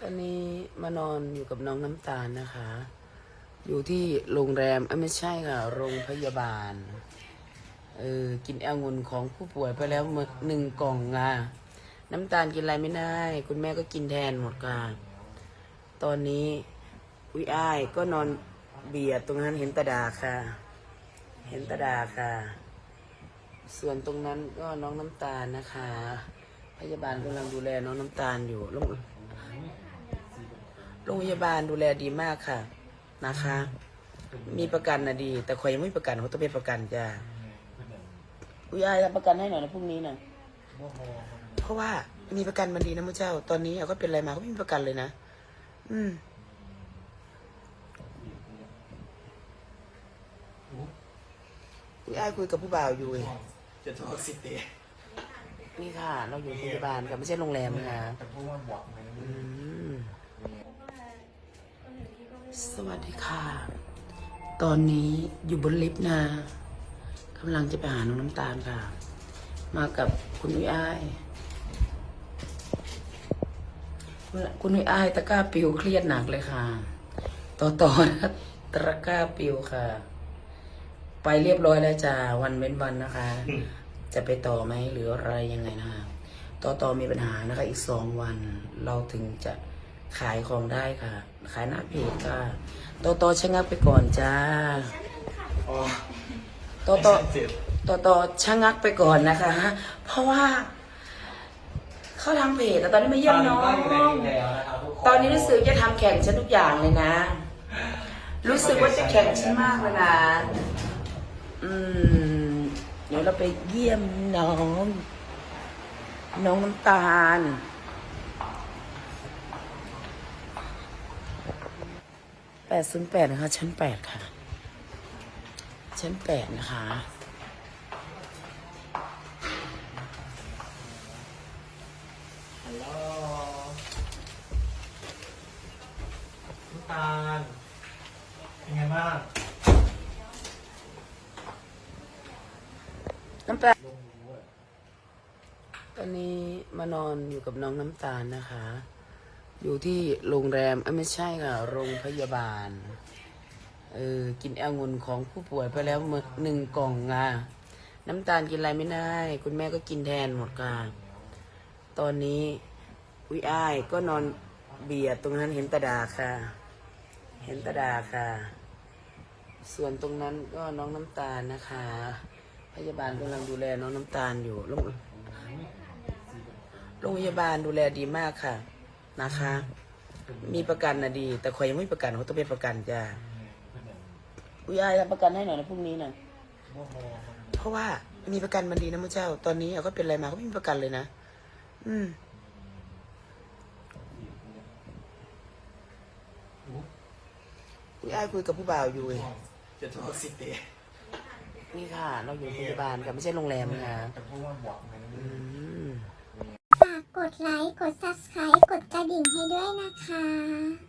ตอนนี้มานอนอยู่กับน้องน้ำตาลนะคะ อยู่ที่โรงแรมเอ้ยไม่ใช่ค่ะ โรงพยาบาล เออ กินแอลงุนของผู้ป่วยไปแล้วหมดหนึ่งกล่องอะน้ำตาลกินอะไรไม่ได้ คุณแม่ก็กินแทนหมดค่ะ ตอนนี้วิอ้ายก็นอนเบียดตรงนั้นเห็นตาดาค่ะ เห็นตาดาค่ะ ส่วนตรงนั้นก็น้องน้ำตาลนะคะ พยาบาลกำลังดูแลน้องน้ำตาลอยู่โรงโรงพยาบาลดูแลดีมากค่ะนะคะ มีประกันนะดี แต่คอยยังไม่มีประกันเขาต้องเป็นประกันจ้าอุ้ยอายทำประกันให้หน่อยนะพรุ่งนี้นะเพราะว่ามีประกันมันดีนะมุเจ้า ตอนนี้เขาเป็นอะไรมาเขาไม่มีประกันเลยนะ อืมอุ้ยอายคุยกับผู้บ่าวอยู่เองจะถูกสิเต นี่ค่ะ เราอยู่โรงพยาบาลค่ะไม่ใช่โรงแรมนะคะแต่พราะว่าบอกไงอืมสวัสดีค่ะ ตอนนี้อยู่บนลิฟต์นะกำลังจะไปหาน้องน้ำตาลค่ะ มากับคุณนุ้ยอ้ายคุณนุ้ยอ้ายตะกร้าปิวเครียดหนักเลยค่ะ ต่อต่อนะตะกร้าปิวค่ะ ไปเรียบร้อยแล้วจ้าวันเว้นวันนะคะ จะไปต่อไหมหรืออะไรยังไงนะคะต่อต่อมีปัญหานะคะ อีกสองวัน เราถึงจะขายของได้ค่ะ ขายหน้าเพจค่ะต่อต่อชะงักไปก่อนจ้าอ๋อต่อต่อเจ็บต่อต่อชะงักไปก่อนนะคะ เพราะว่า เขาทำเพจแต่ตอนนี้มาเยี่ยมน้องตอนนี้รู้สึกจะทำแข่งฉันทุกอย่างเลยนะ รู้สึกว่าจะแข่งฉันมากเลยนะ อืม เดี๋ยวเราไปเยี่ยมน้อง น้องน้ำตาล แปดศูนย์แปดนะคะ ชั้นแปดค่ะ ชั้นแปดนะคะฮัลโหลน้ำตาล เป็นไงบ้าง น้ำตาลตอนนี้มานอนอยู่กับน้องน้ำตาลนะคะ อยู่ที่โรงแรมไม่ใช่ค่ะ โรงพยาบาล เออ กินแอลงุนของผู้ป่วยไปแล้วหมดหนึ่งกล่องอะ น้ำตาลกินอะไรไม่ได้ คุณแม่ก็กินแทนหมดค่ะ ตอนนี้วิอ้ายก็นอนเบียดตรงนั้นเห็นตาดาค่ะ เห็นตาดาค่ะ ส่วนตรงนั้นก็น้องน้ำตาลนะคะ พยาบาลกำลังดูแลน้องน้ำตาลอยู่โรงโรงพยาบาลดูแลดีมากค่ะ นะคะ มีประกันนะดี แต่คอยยังไม่มีประกันเขาต้องเป็นประกันจ้าอุ้ยอายทำประกันให้หน่อยนะพรุ่งนี้นะเพราะว่ามีประกันมันดีนะมุเจ้า ตอนนี้เขาเป็นอะไรมาเขาไม่มีประกันเลยนะ อืมอุ้ยอายคุยกับผู้บ่าวอยู่เองจะถูกสิเต นี่ค่ะ เราอยู่โรงพยาบาลค่ะไม่ใช่โรงแรมนะคะแต่พราะว่าบอกไงอืม ฝากกดไลค์ กด subscribe กดกระดิ่งให้ด้วยนะคะ